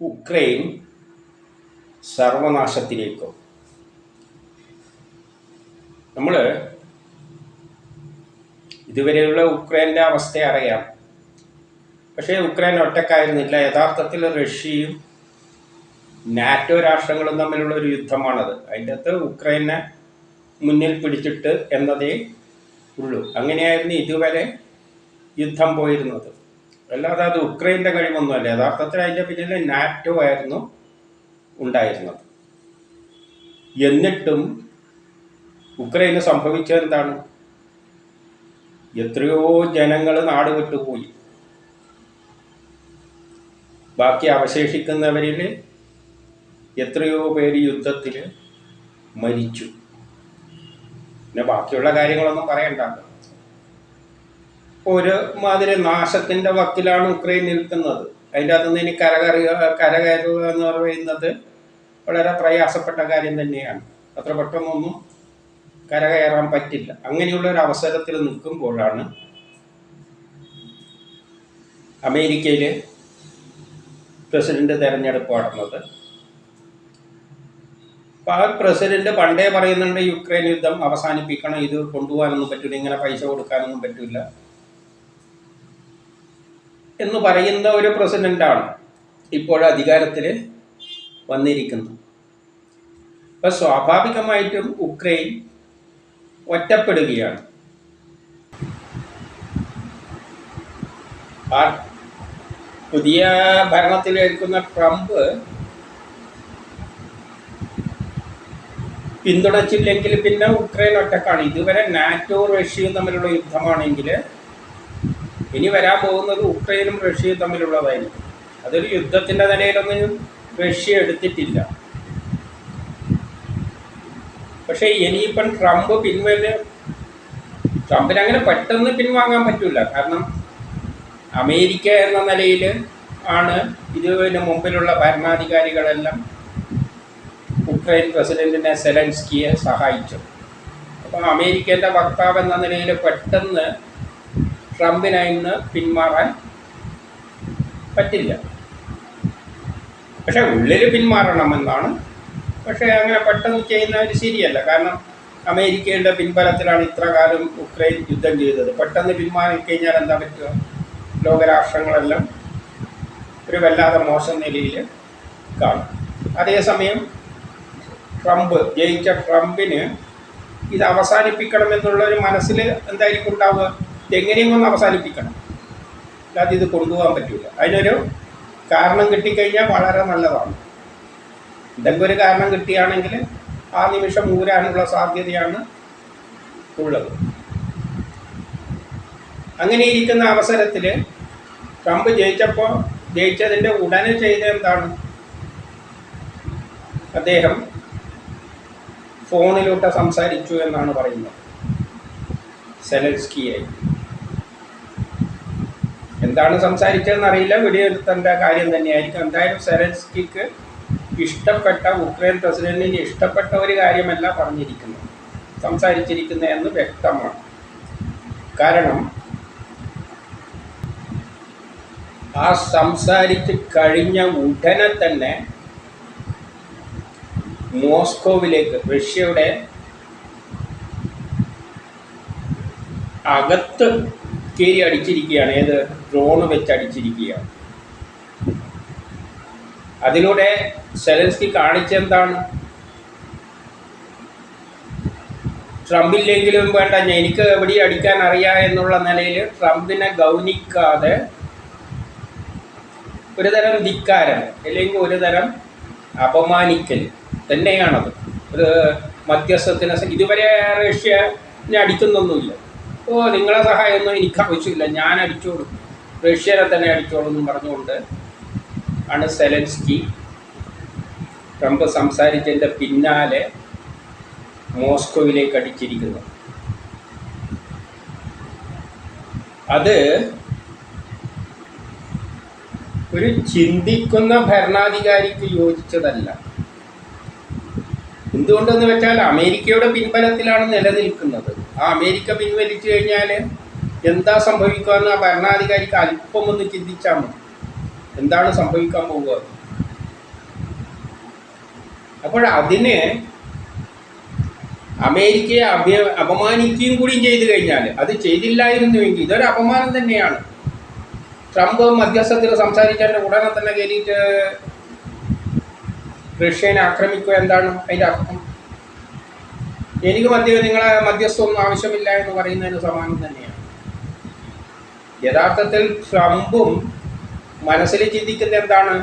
Ukraine സർവനാശത്തിലേക്കോ? നമ്മൾ ഇതുവരെയുള്ള ഉക്രൈന്റെ അവസ്ഥ അറിയാം. പക്ഷേ ഉക്രൈൻ ഒറ്റക്കായിരുന്നില്ല. യഥാർത്ഥത്തിൽ റഷ്യയും നാറ്റോ രാഷ്ട്രങ്ങളും തമ്മിലുള്ള ഒരു യുദ്ധമാണത്. അതിന്റെ അകത്ത് ഉക്രൈനെ മുന്നിൽ പിടിച്ചിട്ട് എന്നതേ ഉള്ളൂ. അങ്ങനെയായിരുന്നു ഇതുവരെ യുദ്ധം പോയിരുന്നത്. അല്ലാതെ അത് ഉക്രൈന്റെ കഴിവൊന്നുമല്ല. യഥാർത്ഥത്തിൽ അതിന്റെ പിന്നിൽ നാറ്റോ ആയിരുന്നു ഉണ്ടായിരുന്നത്. എന്നിട്ടും ഉക്രൈന് സംഭവിച്ചത് എന്താണ്? എത്രയോ ജനങ്ങൾ നാട് വിട്ടുപോയി. ബാക്കി അവശേഷിക്കുന്നവരിൽ എത്രയോ പേര് യുദ്ധത്തിൽ മരിച്ചു. പിന്നെ ബാക്കിയുള്ള കാര്യങ്ങളൊന്നും പറയണ്ട. ഒരു മാതിരി വക്കിലാണ് ഉക്രൈൻ നിൽക്കുന്നത്. അതിന്റെ അകത്തുനിന്ന് ഇനി കരകറിയ കരകയറുക എന്ന് പറയുന്നത് വളരെ പ്രയാസപ്പെട്ട കാര്യം തന്നെയാണ്. അത്ര പെട്ടെന്നൊന്നും കരകയറാൻ പറ്റില്ല. അങ്ങനെയുള്ള ഒരു അവസരത്തിൽ നിൽക്കുമ്പോഴാണ് അമേരിക്കയിൽ പ്രസിഡന്റ് തെരഞ്ഞെടുപ്പ് നടന്നത്. അപ്പോൾ ആ പ്രസിഡന്റ് പണ്ടേ പറയുന്നുണ്ട് യുക്രൈൻ യുദ്ധം അവസാനിപ്പിക്കണം ഇത് കൊണ്ടുപോകാനൊന്നും പറ്റില്ല ഇങ്ങനെ പൈസ കൊടുക്കാനൊന്നും പറ്റില്ല എന്ന് പറയുന്ന ഒരു പ്രസിഡന്റാണ് ഇപ്പോൾ അധികാരത്തിൽ വന്നിരിക്കുന്നത്. അപ്പോൾ സ്വാഭാവികമായിട്ടും ഉക്രൈൻ ഒറ്റപ്പെടുകയാണ്. പുതിയ ഭരണത്തിലേൽക്കുന്ന ട്രംപ് പിന്തുണച്ചില്ലെങ്കിൽ പിന്നെ ഉക്രൈൻ ഒറ്റക്കാണ്. ഇതുവരെ നാറ്റോ റഷ്യയും തമ്മിലുള്ള യുദ്ധമാണെങ്കിൽ ഇനി വരാൻ പോകുന്നത് ഉക്രൈനും റഷ്യയും തമ്മിലുള്ളതായിരിക്കും. അതൊരു യുദ്ധത്തിന്റെ നിലയിലൊന്നും റഷ്യ എടുത്തിട്ടില്ല. പക്ഷേ ഇനിയിപ്പം ട്രംപ് പിൻവൽ ട്രംപിന് അങ്ങനെ പെട്ടെന്ന് പിൻവാങ്ങാൻ പറ്റില്ല കാരണം അമേരിക്ക എന്ന നിലയിൽ ആണ് ഇതിന് മുമ്പിലുള്ള ഭരണാധികാരികളെല്ലാം ഉക്രൈൻ പ്രസിഡന്റിനെ സെലൻസ്കിയെ സഹായിച്ചത്. അപ്പോൾ അമേരിക്കന്റെ വക്താവ് എന്ന നിലയിൽ പെട്ടെന്ന് ട്രംപിന് ഇന്ന് പിന്മാറാൻ പറ്റില്ല. പക്ഷെ ഉള്ളിൽ പിന്മാറണമെന്നാണ്. പക്ഷേ അങ്ങനെ പെട്ടെന്ന് ചെയ്യുന്നവർ ശരിയല്ല. കാരണം അമേരിക്കയുടെ പിൻബലത്തിലാണ് ഇത്രകാലം ഉക്രൈൻ യുദ്ധം ചെയ്തത്. പെട്ടെന്ന് പിന്മാറിക്കഴിഞ്ഞാൽ എന്താ പറ്റുക? ലോകരാഷ്ട്രങ്ങളെല്ലാം ഒരു വല്ലാതെ മോശം നിലയിൽ കാണും. അതേസമയം ട്രംപ് ജയിച്ച ട്രംപിന് ഇത് അവസാനിപ്പിക്കണമെന്നുള്ളൊരു മനസ്സിൽ എന്തായിരിക്കും ഉണ്ടാവുക? ഇതെങ്ങനെയും ഒന്ന് അവസാനിപ്പിക്കണം. അല്ലാതെ ഇത് കൊണ്ടുപോകാൻ പറ്റില്ല അതിനൊരു കാരണം കിട്ടിക്കഴിഞ്ഞാൽ വളരെ നല്ലതാണ്. എന്തെങ്കിലും ഒരു കാരണം കിട്ടിയാണെങ്കിൽ ആ നിമിഷം ഊരാനുള്ള സാധ്യതയാണ് ഉള്ളത്. അങ്ങനെ ഇരിക്കുന്ന അവസരത്തിൽ ട്രംപ് ജയിച്ചപ്പോൾ ജയിച്ചതിന്റെ ഉടനെ ചെയ്ത എന്താണ്? അദ്ദേഹം ഫോണിലൂടെ സംസാരിച്ചു എന്നാണ് പറയുന്നത്. സെലൻസ്കിയായി. എന്താണ് സംസാരിച്ചതെന്ന് അറിയില്ല വെടിയെടുത്തേണ്ട കാര്യം തന്നെയായിരിക്കും. എന്തായാലും സെലൻസ്കിക്ക് ഇഷ്ടപ്പെട്ട ഉക്രൈൻ പ്രസിഡന്റിന് ഇഷ്ടപ്പെട്ട ഒരു കാര്യമല്ല പറഞ്ഞിരിക്കുന്നത്. സംസാരിച്ചിരിക്കുന്നത് എന്ന് വ്യക്തമാണ്. കാരണം ആ സംസാരിച്ച് കഴിഞ്ഞ ഉടനെ തന്നെ മോസ്കോവിലേക്ക് റഷ്യയുടെ അകത്ത് കയറി അടിച്ചിരിക്കുകയാണ് ഏത് ഡ്രോണ് വെച്ച് അടിച്ചിരിക്കുകയാണ്. അതിലൂടെ സെലൻസ്കി കാണിച്ചെന്താണ്? ട്രംപില്ലെങ്കിലും വേണ്ട എനിക്ക് എവിടെ അടിക്കാൻ അറിയാം എന്നുള്ള നിലയിൽ ട്രംപിനെ ഗൗനിക്കാതെ ഒരു തരം ധിക്കാരം അല്ലെങ്കിൽ ഒരു തരം അപമാനിക്കൽ തന്നെയാണത്. ഒരു മധ്യസ്ഥത്തിന് ഇതുവരെ റഷ്യനെ അടിക്കുന്നൊന്നുമില്ല. ഓ നിങ്ങളെ സഹായമൊന്നും എനിക്ക് ആവശ്യമില്ല. ഞാൻ അടിച്ചോളും. റഷ്യനെ തന്നെ അടിച്ചോളും എന്നും പറഞ്ഞുകൊണ്ട് ആണ് സെലൻസ്കി ട്രംപ് സംസാരിച്ചതിന്റെ പിന്നാലെ മോസ്കോയിലേക്ക് അടിച്ചിരിക്കുന്നത്. അത് ഒരു ചിന്തിക്കുന്ന ഭരണാധികാരിക്ക് യോജിച്ചതല്ല. എന്തുകൊണ്ടെന്ന് വെച്ചാൽ അമേരിക്കയുടെ പിൻബലത്തിലാണ് നിലനിൽക്കുന്നത്. ആ അമേരിക്ക പിൻവലിച്ചു കഴിഞ്ഞാൽ എന്താ സംഭവിക്കുക എന്ന് ആ ഭരണാധികാരിക്ക് അല്പം ഒന്ന് ചിന്തിച്ചാൽ മതി. എന്താണ് സംഭവിക്കാൻ പോവുക? അപ്പോൾ അതിന് അമേരിക്കയെ അഭ്യ അപമാനിക്കുകയും കൂടിയും ചെയ്തു കഴിഞ്ഞാൽ അത് ചെയ്തില്ലായിരുന്നുവെങ്കിൽ ഇതൊരു അപമാനം തന്നെയാണ്. ട്രംപ് മധ്യസ്ഥത്തിൽ സംസാരിച്ചതിന്റെ ഉടനെ തന്നെ കയറിയിട്ട് റഷ്യനെ ആക്രമിക്കുക എന്താണ് അതിന്റെ അർത്ഥം? എനിക്ക് മധ്യ നിങ്ങളെ മധ്യസ്ഥമൊന്നും ആവശ്യമില്ല എന്ന് പറയുന്നതിന് സമാനം തന്നെയാണ്. യഥാർത്ഥത്തിൽ ട്രംപും മനസ്സിൽ ചിന്തിക്കുന്നത് എന്താണ്?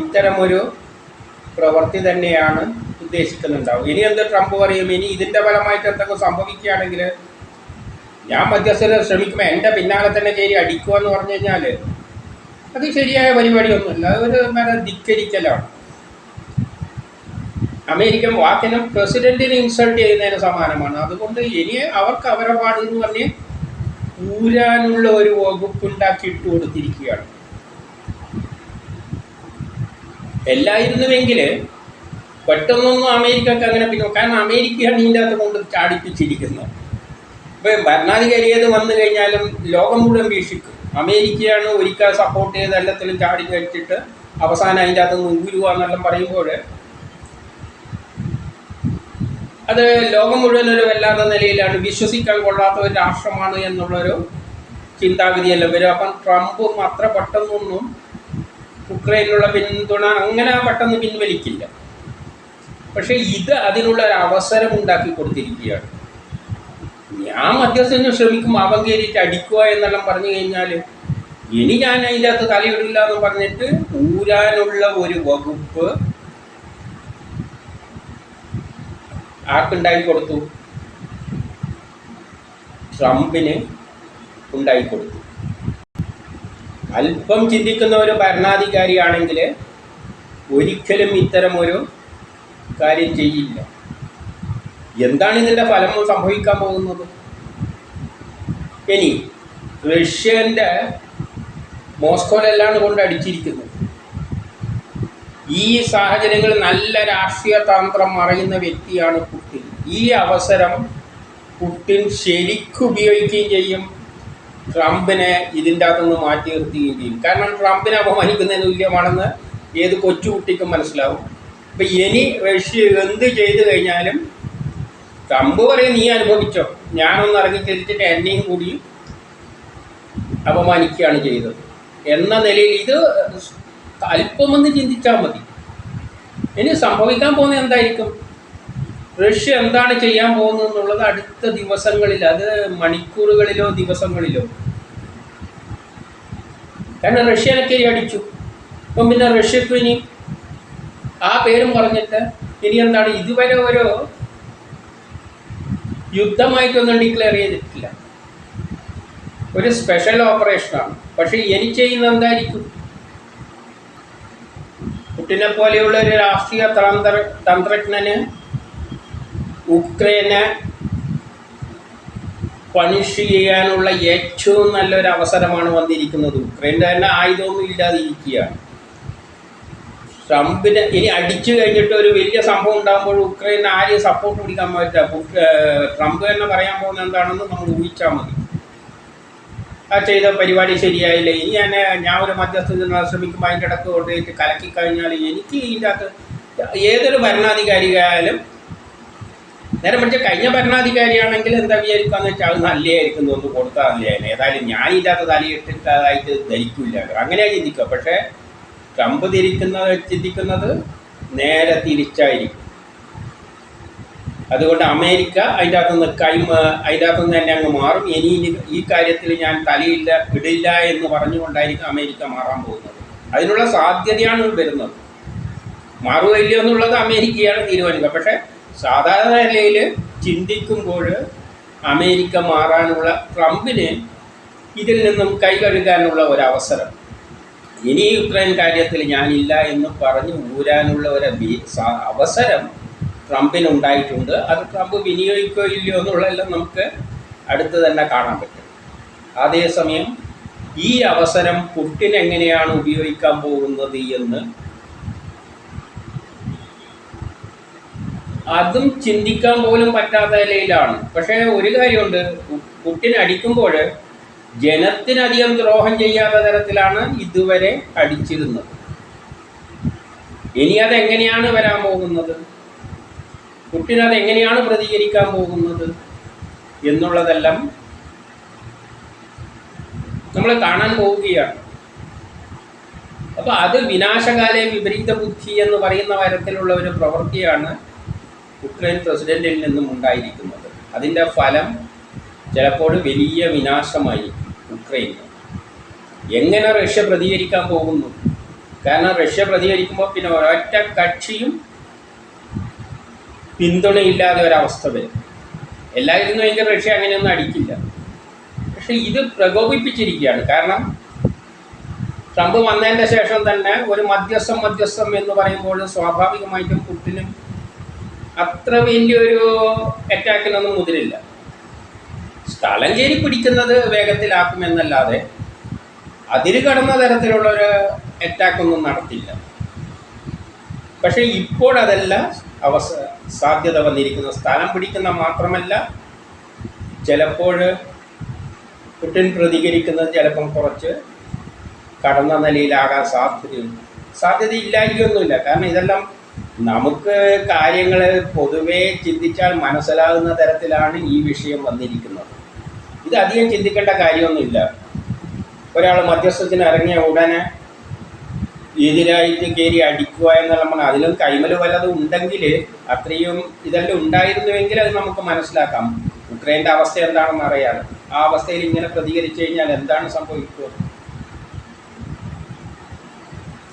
ഇത്തരമൊരു പ്രവൃത്തി തന്നെയാണ് ഉദ്ദേശിക്കുന്നുണ്ടാവും ഇനി എന്ത് ട്രംപ് പറയും? ഇനി ഇതിന്റെ ഫലമായിട്ട് എന്തൊക്കെ സംഭവിക്കുകയാണെങ്കിൽ ഞാൻ മധ്യസ്ഥത ശ്രമിക്കുമ്പോൾ എന്റെ പിന്നാലെ തന്നെ കയറി അടിക്കുക എന്ന് പറഞ്ഞു കഴിഞ്ഞാൽ അത് ശരിയായ പരിപാടിയൊന്നുമില്ല. അതൊരു ധിക്കരിക്കലാണ്. അമേരിക്കൻ വാക്കിനും പ്രസിഡന്റിനെ ഇൻസൾട്ട് ചെയ്യുന്നതിന് സമാനമാണ്. അതുകൊണ്ട് ഇനി അവർക്ക് അവരെ പാട് എന്ന് പറഞ്ഞ് ഊരാനുള്ള ഒരു വകുപ്പ് ഉണ്ടാക്കി ഇട്ട് കൊടുത്തിരിക്കുകയാണ്. എല്ലായിരുന്നുവെങ്കിൽ പെട്ടെന്നൊന്നും അമേരിക്കക്ക് അങ്ങനെ പിന്നെ കാരണം അമേരിക്കയാണ് ഇതിന്റെ അകത്ത് കൊണ്ട് ചാടിപ്പിച്ചിരിക്കുന്നത്. ഇപ്പം ഭരണാധികാരി ഏത് വന്നു കഴിഞ്ഞാലും ലോകം മുഴുവൻ വീക്ഷിക്കും. അമേരിക്കയാണ് ഒരിക്കൽ സപ്പോർട്ട് ചെയ്ത് എല്ലാത്തിലും ചാടി കഴിച്ചിട്ട് അവസാനം അതിന്റെ അകത്ത് നിന്ന് ഊരുക എന്നെല്ലാം പറയുമ്പോൾ അത് ലോകം മുഴുവൻ ഒരു വല്ലാത്ത നിലയിലാണ്. വിശ്വസിക്കാൻ കൊള്ളാത്ത ഒരു രാഷ്ട്രമാണ് എന്നുള്ളൊരു ചിന്താഗതിയെല്ലാം വരും അപ്പം ട്രംപും അത്ര പെട്ടെന്നൊന്നും ഉക്രൈനിലുള്ള പിന്തുണ അങ്ങനെ പെട്ടെന്ന് പിൻവലിക്കില്ല. പക്ഷേ ഇത് അതിനുള്ള ഒരു അവസരം ഉണ്ടാക്കി കൊടുത്തിരിക്കുകയാണ്. ഞാൻ മധ്യസ്ഥന് ശ്രമിക്കും അവൻ കയറിയിട്ട് അടിക്കുക എന്നെല്ലാം പറഞ്ഞു കഴിഞ്ഞാൽ ഇനി ഞാൻ അതിന്റെ അകത്ത് തലയിടില്ല എന്ന് പറഞ്ഞിട്ട് ഊരാനുള്ള ഒരു വകുപ്പ് ആർക്കുണ്ടായി കൊടുത്തു? ട്രംപിന് ഉണ്ടായി കൊടുത്തു. അല്പം ചിന്തിക്കുന്ന ഒരു ഭരണാധികാരിയാണെങ്കിൽ ഒരിക്കലും ഇത്തരം ഒരു കാര്യം ചെയ്യില്ല. എന്താണ് ഇതിന്റെ ഫലം സംഭവിക്കാൻ പോകുന്നത്? ഇനി റഷ്യന്റെ മോസ്കോയിലെല്ലാം കൊണ്ട് അടിച്ചിരിക്കുന്നത് ഈ സാഹചര്യങ്ങളിൽ നല്ല രാഷ്ട്രീയ തന്ത്രം അറിയുന്ന വ്യക്തിയാണ് പുട്ടിൻ. ഈ അവസരം പുട്ടിൻ ശരിക്കും ഉപയോഗിക്കുകയും ചെയ്യും. ട്രംപിനെ ഇതിന്റെ അകത്തുനിന്ന് മാറ്റി നിർത്തുകയും ചെയ്യും. കാരണം ട്രംപിനെ അപമാനിക്കുന്നതിന് തുല്യമാണെന്ന് ഏത് കൊച്ചുകുട്ടിക്കും മനസ്സിലാവും. അപ്പം ഇനി റഷ്യ എന്ത് ചെയ്തു കഴിഞ്ഞാലും ട്രംപ് പറയും നീ അനുഭവിച്ചോ. ഞാനൊന്ന് ഇറങ്ങി തിരിച്ചിട്ട് എന്നെയും കൂടി അപമാനിക്കുകയാണ് ചെയ്തത്. എന്ന നിലയിൽ ഇത് അല്പമൊന്ന് ചിന്തിച്ചാൽ മതി. ഇനി സംഭവിക്കാൻ പോകുന്നത് എന്തായിരിക്കും? റഷ്യ എന്താണ് ചെയ്യാൻ പോകുന്നത് എന്നുള്ളത് അടുത്ത ദിവസങ്ങളിൽ അത് മണിക്കൂറുകളിലോ ദിവസങ്ങളിലോ. കാരണം റഷ്യനെ അടിച്ചു. അപ്പം പിന്നെ റഷ്യക്ക് ഇനി ആ പേരും പറഞ്ഞിട്ട് ഇനി എന്താണ്? ഇതുവരെ ഒരു യുദ്ധമായിട്ടൊന്നും ഡിക്ലെയർ ചെയ്തിട്ടില്ല. ഒരു സ്പെഷ്യൽ ഓപ്പറേഷനാണ് പക്ഷേ ഇനി ചെയ്യുന്ന എന്തായിരിക്കും? പുട്ടിനെ പോലെയുള്ള ഒരു രാഷ്ട്രീയ തന്ത്ര തന്ത്രജ്ഞന് ഉക്രൈനെ പണിഷ് ചെയ്യാനുള്ള ഏറ്റവും നല്ലൊരു അവസരമാണ് വന്നിരിക്കുന്നത്. ഉക്രൈന്റെ തന്നെ ആയുധമൊന്നും ഇല്ലാതിരിക്കുകയാണ്. ട്രംപിന് ഇനി അടിച്ചു കഴിഞ്ഞിട്ട് ഒരു വലിയ സംഭവം ഉണ്ടാകുമ്പോൾ ഉക്രൈനെ ആരെയും സപ്പോർട്ട് പിടിക്കാൻ പറ്റില്ല. ട്രംപ് തന്നെ പറയാൻ പോകുന്ന എന്താണെന്ന് നമ്മൾ ഊഹിച്ചാൽ മതി. ചെയ്ത പരിപാടി ശരിയായില്ല. ഇനി ഞാൻ ഞാൻ ഒരു മധ്യസ്ഥത ശ്രമിക്കുമ്പോൾ അതിന്റെ ഇടയ്ക്ക് കൊണ്ടുപോയിട്ട് കലക്കി കഴിഞ്ഞാൽ എനിക്ക് ഇതിന്റെ അകത്ത് ഏതൊരു ഭരണാധികാരിയായാലും നേരെ മറിച്ച് കഴിഞ്ഞ ഭരണാധികാരിയാണെങ്കിൽ എന്താ വിചാരിക്കാന്ന് വെച്ചാൽ അത് നല്ലതായിരിക്കും ഒന്ന് കൊടുത്താൽ നല്ലതായിരുന്നു ഏതായാലും അകത്ത് തലയിട്ടിട്ടതായിട്ട് ധരിക്കില്ല. അങ്ങനെയാണ് ചിന്തിക്കുക. പക്ഷേ ട്രംപ് തിരിക്കുന്നത് ചിന്തിക്കുന്നത് നേരെ തിരിച്ചായിരിക്കും. അതുകൊണ്ട് അമേരിക്ക അതിന്റെ അകത്ത് നിന്ന് കൈ അതിന്റെ അകത്തുനിന്ന് തന്നെ അങ്ങ് മാറും. ഇനി ഈ കാര്യത്തിൽ ഞാൻ തലയില്ല ഇടില്ല എന്ന് പറഞ്ഞുകൊണ്ടായിരിക്കും അമേരിക്ക മാറാൻ പോകുന്നത്. അതിനുള്ള സാധ്യതയാണ് വരുന്നത്. മാറുക ഇല്ലയോ എന്നുള്ളത് അമേരിക്കയാണ് തീരുമാനിക്കുക. പക്ഷേ സാധാരണ നിലയിൽ ചിന്തിക്കുമ്പോൾ അമേരിക്ക മാറാനുള്ള ട്രംപിന് ഇതിൽ നിന്നും കൈ കഴുകാനുള്ള ഒരവസരം. ഇനി യുക്രൈൻ കാര്യത്തിൽ ഞാനില്ല എന്ന് പറഞ്ഞ് ഊരാനുള്ള ഒരു അവസരം ട്രംപിനുണ്ടായിട്ടുണ്ട്. അത് ട്രംപ് വിനിയോഗിക്കുകയോ ഇല്ലയോ എന്നുള്ളതെല്ലാം നമുക്ക് അടുത്ത് തന്നെ കാണാൻ പറ്റും. അതേസമയം ഈ അവസരം പുട്ടിൻ എങ്ങനെയാണ് ഉപയോഗിക്കാൻ പോകുന്നത് എന്ന് അതും ചിന്തിക്കാൻ പോലും പറ്റാത്ത നിലയിലാണ്. പക്ഷേ ഒരു കാര്യമുണ്ട്. പുട്ടിൻ അടിക്കുമ്പോൾ ജനത്തിനധികം ദ്രോഹം ചെയ്യാത്ത തരത്തിലാണ് ഇതുവരെ അടിച്ചിരുന്നത്. ഇനി അതെങ്ങനെയാണ് വരാൻ പോകുന്നത്? പുട്ടിൻ എങ്ങനെയാണ് പ്രതികരിക്കാൻ പോകുന്നത് എന്നുള്ളതെല്ലാം നമ്മൾ കാണാൻ പോവുകയാണ്. അപ്പോൾ അത് വിനാശകാലെ വിപരീത ബുദ്ധി എന്ന് പറയുന്ന തരത്തിലുള്ള ഒരു പ്രവൃത്തിയാണ് ഉക്രൈൻ പ്രസിഡന്റിൽ നിന്നും ഉണ്ടായിരിക്കുന്നത്. അതിന്റെ ഫലം ചിലപ്പോൾ വലിയ വിനാശമായി ഉക്രൈന് എങ്ങനെ റഷ്യ പ്രതികരിക്കാൻ പോകുന്നു? കാരണം റഷ്യ പ്രതികരിക്കുമ്പോൾ പിന്നെ ഒരൊറ്റ കക്ഷിയും പിന്തുണയില്ലാതെ ഒരവസ്ഥ വരും. എല്ലായിരുന്നുവെങ്കിൽ റഷ്യ അങ്ങനെയൊന്നും അടിക്കില്ല. പക്ഷെ ഇത് പ്രകോപിപ്പിച്ചിരിക്കുകയാണ്. കാരണം ട്രംപ് വന്നതിന്റെ ശേഷം തന്നെ ഒരു മധ്യസ്ഥം മധ്യസ്ഥം എന്ന് പറയുമ്പോൾ സ്വാഭാവികമായിട്ടും പുട്ടിനും അത്ര വലിയ വലിയൊരു അറ്റാക്കിനൊന്നും മുതിരില്ല. സ്ഥലം ചേരി പിടിക്കുന്നത് വേഗത്തിലാക്കുമെന്നല്ലാതെ അതിര് കടന്ന തരത്തിലുള്ള ഒരു അറ്റാക്കൊന്നും നടത്തില്ല. പക്ഷേ ഇപ്പോഴതല്ല അവസ സാധ്യത വന്നിരിക്കുന്നത് സ്ഥലം പിടിക്കുന്ന മാത്രമല്ല ചിലപ്പോൾ പുട്ടിൻ പ്രതികരിക്കുന്നത് ചിലപ്പം കുറച്ച് കടന്ന നിലയിലാകാൻ സാധ്യതയുണ്ട്. സാധ്യത ഇല്ലായിരിക്കൊന്നുമില്ല കാരണം ഇതെല്ലാം നമുക്ക് കാര്യങ്ങൾ പൊതുവേ ചിന്തിച്ചാൽ മനസ്സിലാകുന്ന തരത്തിലാണ് ഈ വിഷയം വന്നിരിക്കുന്നത്. ഇത് അധികം ചിന്തിക്കേണ്ട കാര്യമൊന്നുമില്ല. ഒരാൾ മധ്യസ്ഥത്തിന് ഇറങ്ങിയ ഉടനെ എതിരായിട്ട് കയറി അടിക്കുക നമ്മൾ അതിലും കൈമൽ വല്ലതും ഉണ്ടെങ്കിൽ അത്രയും ഇതെല്ലാം ഉണ്ടായിരുന്നുവെങ്കിൽ അത് നമുക്ക് മനസ്സിലാക്കാം. ഉക്രൈന്റെ അവസ്ഥ എന്താണെന്ന് അറിയാം. ആ അവസ്ഥയിൽ ഇങ്ങനെ പ്രതികരിച്ചു കഴിഞ്ഞാൽ എന്താണ് സംഭവിക്കുക?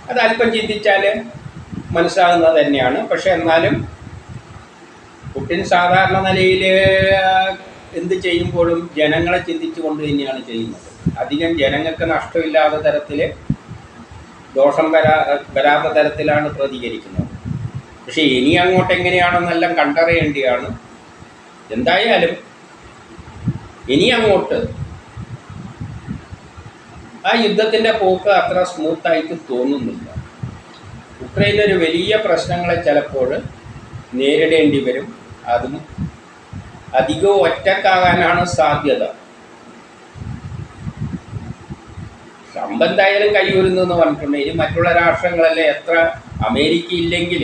അത് അല്പം ചിന്തിച്ചാൽ മനസ്സിലാകുന്നത് തന്നെയാണ്. പക്ഷെ എന്നാലും പുട്ടിൻ സാധാരണ നിലയിൽ എന്ത് ചെയ്യുമ്പോഴും ജനങ്ങളെ ചിന്തിച്ചുകൊണ്ട് തന്നെയാണ് ചെയ്യുന്നത്. അധികം ജനങ്ങൾക്ക് നഷ്ടമില്ലാത്ത തരത്തിൽ ദോഷം വരാ വരാത്ത തരത്തിലാണ് പ്രതികരിക്കുന്നത്. പക്ഷേ ഇനി അങ്ങോട്ട് എങ്ങനെയാണെന്നെല്ലാം കണ്ടറിയേണ്ടിയാണ് എന്തായാലും ഇനി അങ്ങോട്ട് ആ യുദ്ധത്തിന്റെ പോക്ക് അത്ര സ്മൂത്തായിട്ട് തോന്നുന്നില്ല. ഉക്രൈൻ ഒരു വലിയ പ്രശ്നങ്ങളെ ചിലപ്പോൾ നേരിടേണ്ടി വരും. അതും അധികവും ഒറ്റക്കാകാനാണ് സാധ്യത. എന്തായാലും കൈവരുന്നു എന്ന് പറഞ്ഞിട്ടുണ്ട് മറ്റുള്ള രാഷ്ട്രങ്ങളല്ലേ എത്ര അമേരിക്ക ഇല്ലെങ്കിൽ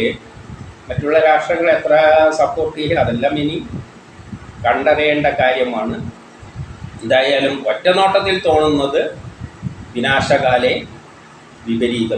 മറ്റുള്ള രാഷ്ട്രങ്ങൾ എത്ര സപ്പോർട്ട് ചെയ്യും? അതെല്ലാം ഇനി കണ്ടറിയേണ്ട കാര്യമാണ്. എന്തായാലും ഒറ്റനോട്ടത്തിൽ തോന്നുന്നത് വിനാശകാലെ വിപരീത.